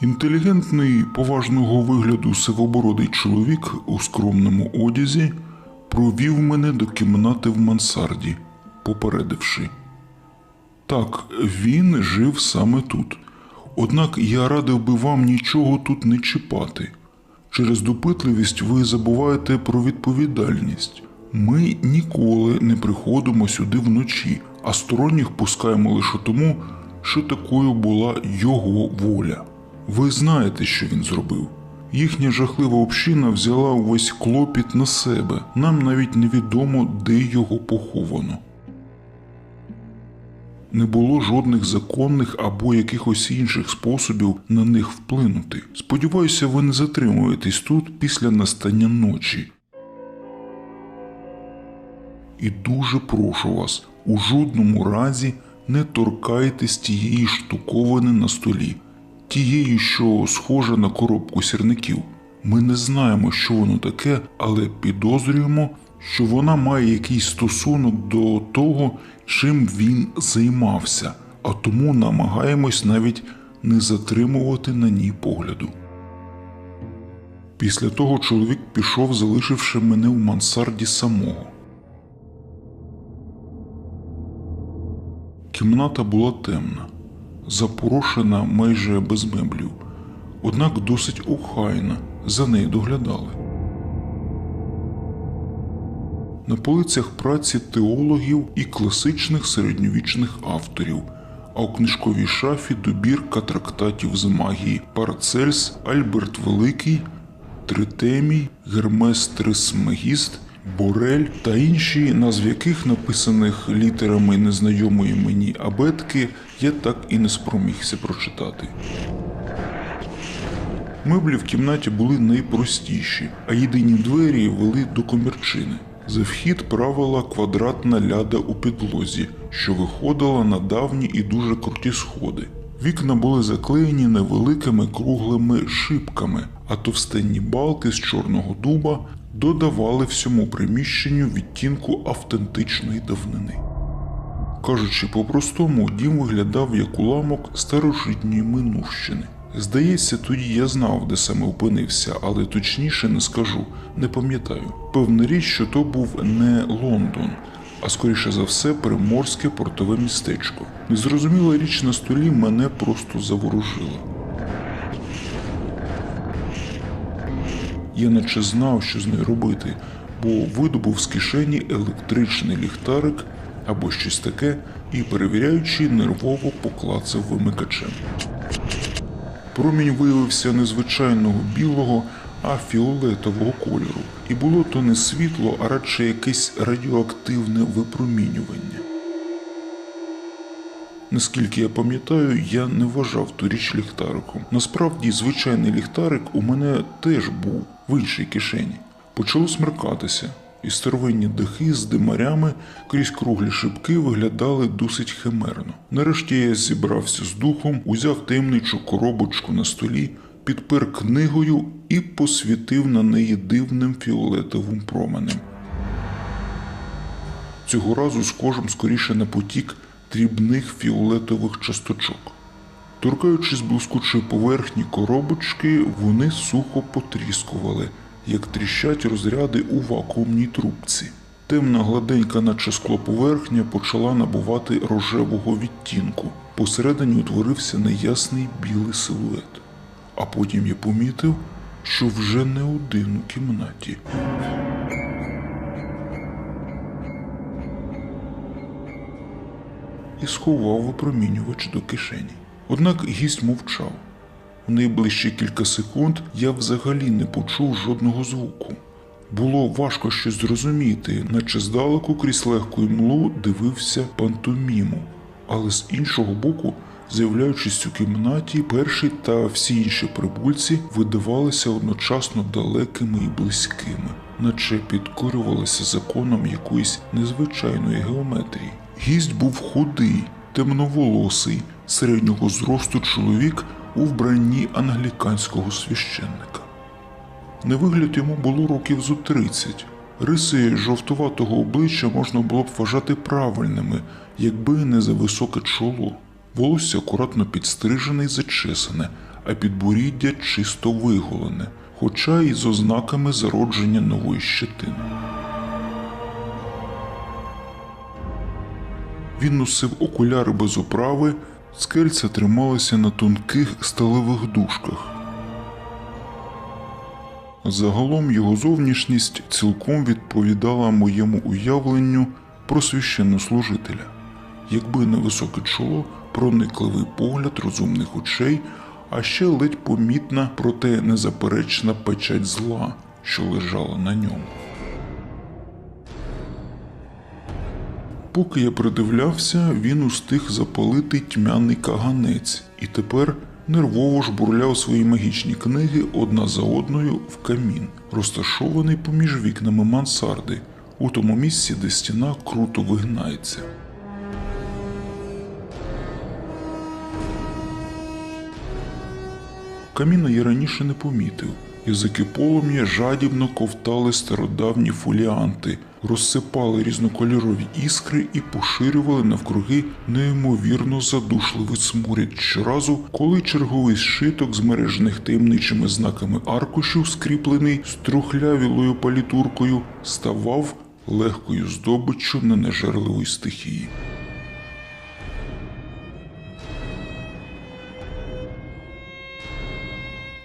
Інтелігентний поважного вигляду сивобородий чоловік у скромному одязі провів мене до кімнати в мансарді, попередивши. Так, він жив саме тут. Однак я радив би вам нічого тут не чіпати. Через допитливість ви забуваєте про відповідальність. Ми ніколи не приходимо сюди вночі, а сторонніх пускаємо лише тому, що такою була його воля. Ви знаєте, що він зробив. Їхня жахлива община взяла увесь клопіт на себе. Нам навіть невідомо, де його поховано. Не було жодних законних або якихось інших способів на них вплинути. Сподіваюся, ви не затримуєтесь тут після настання ночі. І дуже прошу вас, у жодному разі не торкайтесь тієї штуковини на столі, тієї, що схожа на коробку сірників. Ми не знаємо, що воно таке, але підозрюємо, що вона має якийсь стосунок до того, чим він займався, а тому намагаємось навіть не затримувати на ній погляду. Після того чоловік пішов, залишивши мене в мансарді самого. Кімната була темна, запорошена майже без меблів, однак досить охайна, за нею доглядали. На полицях праці теологів і класичних середньовічних авторів, а у книжковій шафі добірка трактатів з магії Парацельс, Альберт Великий, Тритемій, Гермес Трисмегіст, Борель та інші, назв яких написаних літерами незнайомої мені абетки, я так і не спромігся прочитати. Меблі в кімнаті були найпростіші, а єдині двері вели до комірчини. За вхід правила квадратна ляда у підлозі, що виходила на давні і дуже круті сходи. Вікна були заклеєні невеликими круглими шибками, а товстенні балки з чорного дуба додавали всьому приміщенню відтінку автентичної давнини. Кажучи по-простому, дім виглядав як уламок старожитньої минувщини. Здається, тоді я знав, де саме опинився, але точніше не скажу, не пам'ятаю. Певна річ, що то був не Лондон, а скоріше за все приморське портове містечко. Незрозуміла річ на столі мене просто заворожила. Я наче знав, що з нею робити, бо видобув з кишені електричний ліхтарик або щось таке і, перевіряючи, нервово поклацав вимикачем. Промінь виявився незвичайного білого, а фіолетового кольору, і було то не світло, а радше якесь радіоактивне випромінювання. Наскільки я пам'ятаю, я не вважав ту річ ліхтариком. Насправді, звичайний ліхтарик у мене теж був в іншій кишені. Почало смеркатися, і старовинні дахи з димарями крізь круглі шибки виглядали досить химерно. Нарешті я зібрався з духом, узяв таємничу коробочку на столі, підпер книгою і посвітив на неї дивним фіолетовим променем. Цього разу схожим скоріше на потік дрібних фіолетових часточок. Торкаючись блискучої поверхні коробочки, вони сухо потріскували, як тріщать розряди у вакуумній трубці. Темна гладенька, наче скло поверхня, почала набувати рожевого відтінку. Посередині утворився неясний білий силует. А потім я помітив, що вже не один у кімнаті. І сховав випромінювач до кишені. Однак гість мовчав. У найближчі кілька секунд я взагалі не почув жодного звуку. Було важко щось зрозуміти, наче здалеку крізь легку імлу дивився пантоміму, але з іншого боку, з'являючись у кімнаті, перший та всі інші прибульці видавалися одночасно далекими і близькими, наче підкорювалися законом якоїсь незвичайної геометрії. Гість був худий, темноволосий, середнього зросту чоловік у вбранні англіканського священника. На вигляд йому було років зо 30. Риси жовтуватого обличчя можна було б вважати правильними, якби не за високе чоло. Волосся акуратно підстрижене і зачесане, а підборіддя чисто виголене, хоча й з ознаками зародження нової щетини. Він носив окуляри без оправи, скельця трималися на тонких сталевих дужках. Загалом його зовнішність цілком відповідала моєму уявленню про священнослужителя. Якби не високе чоло, проникливий погляд розумних очей, а ще ледь помітна, проте незаперечна печать зла, що лежала на ньому. Поки я придивлявся, він устиг запалити тьмяний каганець і тепер нервово жбурляв свої магічні книги одна за одною в камін, розташований поміж вікнами мансарди, у тому місці, де стіна круто вигнається. Каміна я раніше не помітив. Язики полум'я жадібно ковтали стародавні фоліанти, розсипали різнокольорові іскри і поширювали навкруги неймовірно задушливий сморід щоразу, коли черговий зшиток з мережних таємничими знаками аркушів, скріплений струхлявілою палітуркою, ставав легкою здобиччю ненажерливої стихії.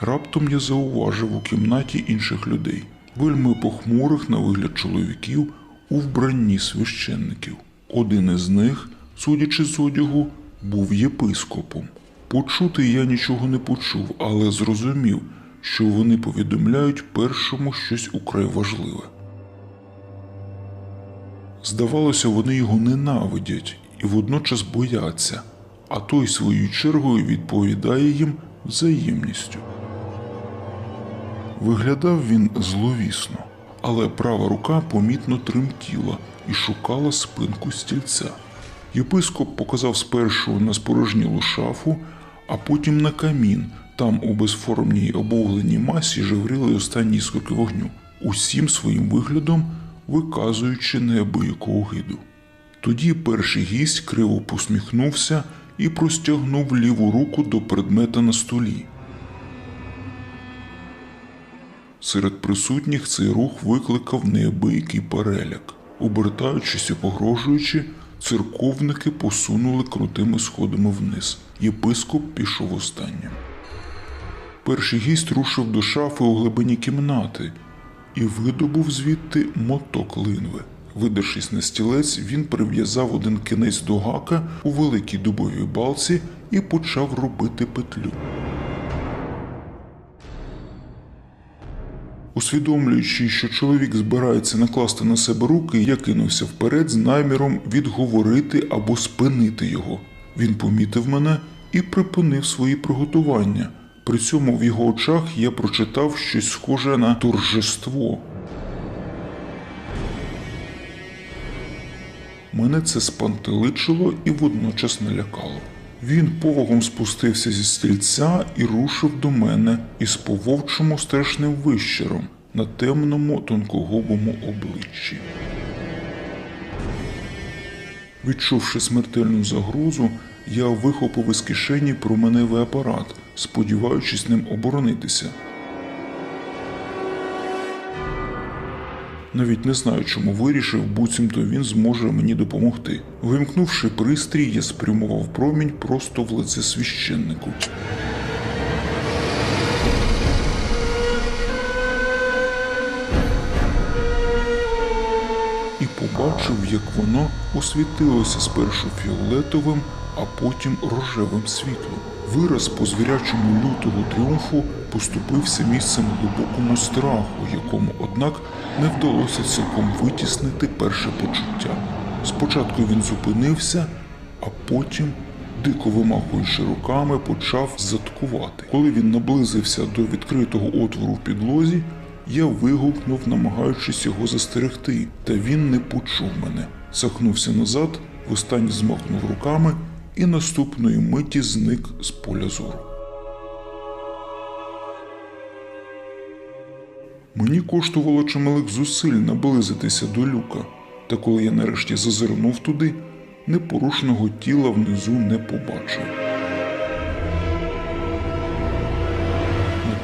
Раптом я зауважив у кімнаті інших людей, вельми похмурих на вигляд чоловіків у вбранні священників. Один із них, судячи з одягу, був єпископом. Почути я нічого не почув, але зрозумів, що вони повідомляють першому щось украй важливе. Здавалося, вони його ненавидять і водночас бояться, а той своєю чергою відповідає їм взаємністю. Виглядав він зловісно, але права рука помітно тремтіла і шукала спинку стільця. Єпископ показав спершу на спорожнілу шафу, а потім на камін. Там у безформній обугленій масі жевріли останні іскорки вогню, усім своїм виглядом виказуючи неабияку огиду. Тоді перший гість криво посміхнувся і простягнув ліву руку до предмета на столі. Серед присутніх цей рух викликав неабиякий переляк. Обертаючись і погрожуючи, церковники посунули крутими сходами вниз. Єпископ пішов останнім. Перший гість рушив до шафи у глибині кімнати і видобув звідти моток линви. Видершись на стілець, він прив'язав один кінець до гака у великій дубовій балці і почав робити петлю. Усвідомлюючи, що чоловік збирається накласти на себе руки, я кинувся вперед з наміром відговорити або спинити його. Він помітив мене і припинив свої приготування. При цьому в його очах я прочитав щось схоже на торжество. Мене це спантеличило і водночас налякало. Він повагом спустився зі стільця і рушив до мене із по-вовчому страшним вищером на темному тонкогубому обличчі. Відчувши смертельну загрозу, я вихопив із кишені променевий апарат, сподіваючись ним оборонитися. Навіть не знаю, чому вирішив, буцімто він зможе мені допомогти. Вимкнувши пристрій, я спрямував промінь просто в лице священнику. Побачив, як воно освітилося спершу фіолетовим, а потім рожевим світлом. Вираз по звірячому лютого тріумфу поступився місцем глибокому страху, якому, однак, не вдалося цілком витіснити перше почуття. Спочатку він зупинився, а потім, дико вимахуючи руками, почав заткувати. Коли він наблизився до відкритого отвору в підлозі, я вигукнув, намагаючись його застерегти, та він не почув мене. Сахнувся назад, востаннє змахнув руками і наступної миті зник з поля зору. Мені коштувало чималих зусиль наблизитися до люка, та коли я нарешті зазирнув туди, непорушного тіла внизу не побачив.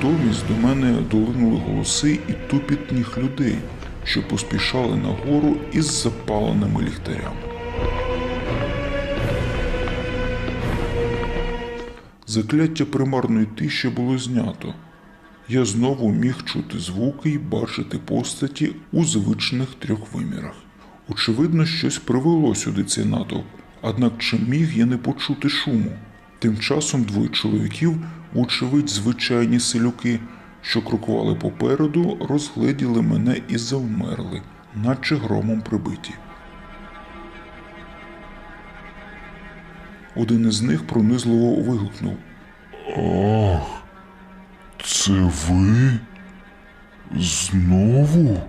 Натомість до мене долинули голоси і тупіт ніг людей, що поспішали нагору із запаленими ліхтарями. Закляття примарної тиші було знято. Я знову міг чути звуки і бачити постаті у звичних трьох вимірах. Очевидно, щось привело сюди цей натовп, однак чи міг я не почути шуму? Тим часом двоє чоловіків, вочевидь, звичайні селюки, що крокували попереду, розгледіли мене і завмерли, наче громом прибиті. Один із них пронизливо вигукнув. Ах, це ви? Знову?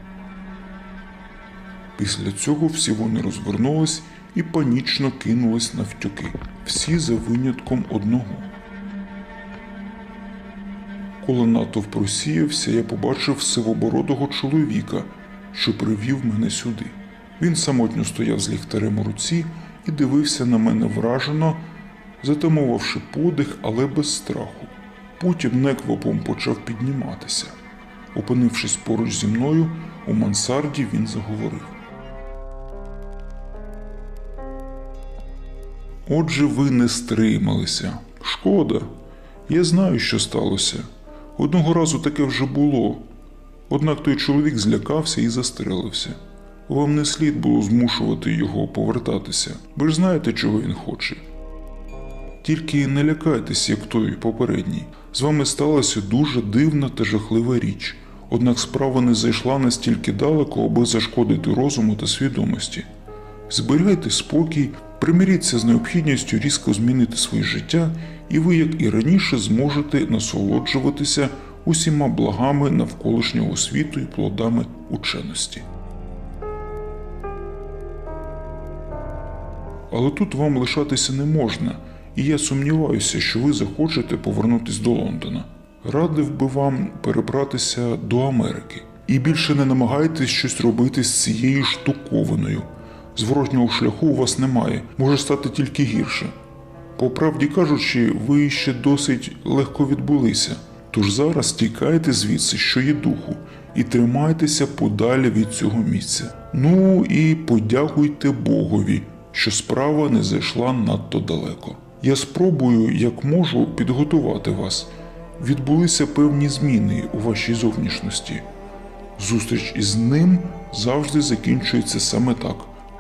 Після цього всі вони розвернулись і панічно кинулись навтюки, всі за винятком одного. Коли натовп розсіявся, я побачив сивобородого чоловіка, що привів мене сюди. Він самотньо стояв з ліхтарем у руці і дивився на мене вражено, затамувавши подих, але без страху. Потім неквапом почав підніматися. Опинившись поруч зі мною, у мансарді він заговорив. Отже, ви не стрималися. Шкода. Я знаю, що сталося. Одного разу таке вже було. Однак той чоловік злякався і застрелився. Вам не слід було змушувати його повертатися. Ви ж знаєте, чого він хоче. Тільки не лякайтесь, як той попередній. З вами сталася дуже дивна та жахлива річ. Однак справа не зайшла настільки далеко, аби зашкодити розуму та свідомості. Зберігайте спокій, примиріться з необхідністю різко змінити своє життя, і ви, як і раніше, зможете насолоджуватися усіма благами навколишнього світу і плодами ученості. Але тут вам лишатися не можна, і я сумніваюся, що ви захочете повернутися до Лондона. Радив би вам перебратися до Америки. І більше не намагайтесь щось робити з цією штуковиною. Зворотнього шляху у вас немає, може стати тільки гірше. По правді кажучи, ви ще досить легко відбулися. Тож зараз тікайте звідси, що є духу, і тримайтеся подалі від цього місця. Ну і подякуйте Богові, що справа не зайшла надто далеко. Я спробую, як можу, підготувати вас. Відбулися певні зміни у вашій зовнішності. Зустріч із ним завжди закінчується саме так,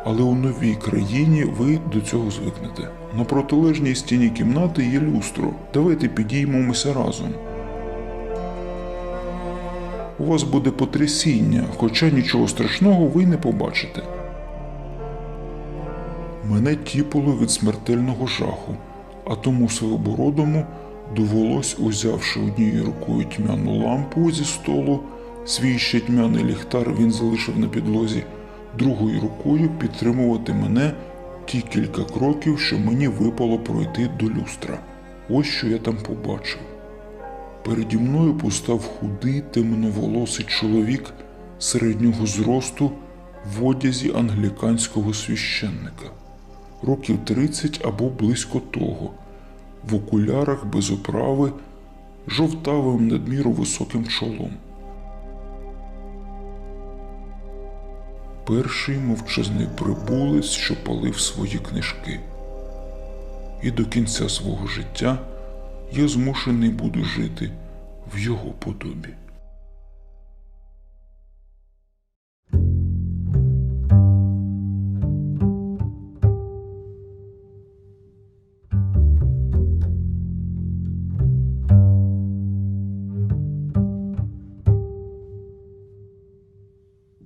але у новій країні ви до цього звикнете. На протилежній стіні кімнати є люстро. Давайте підіймемося разом. У вас буде потрясіння, хоча нічого страшного ви не побачите. Мене тіпало від смертельного жаху, а тому Сивобородому довелось, узявши однією рукою тьмяну лампу зі столу, свій ще тьмяний ліхтар він залишив на підлозі, другою рукою підтримувати мене ті кілька кроків, що мені випало пройти до люстра. Ось що я там побачив. Переді мною постав худий темноволосий чоловік середнього зросту в одязі англіканського священника, років 30 або близько того, в окулярах без оправи, жовтавим надміру високим чолом. Перший мовчазний прибулець, що палив свої книжки. І до кінця свого життя я змушений буду жити в його подобі.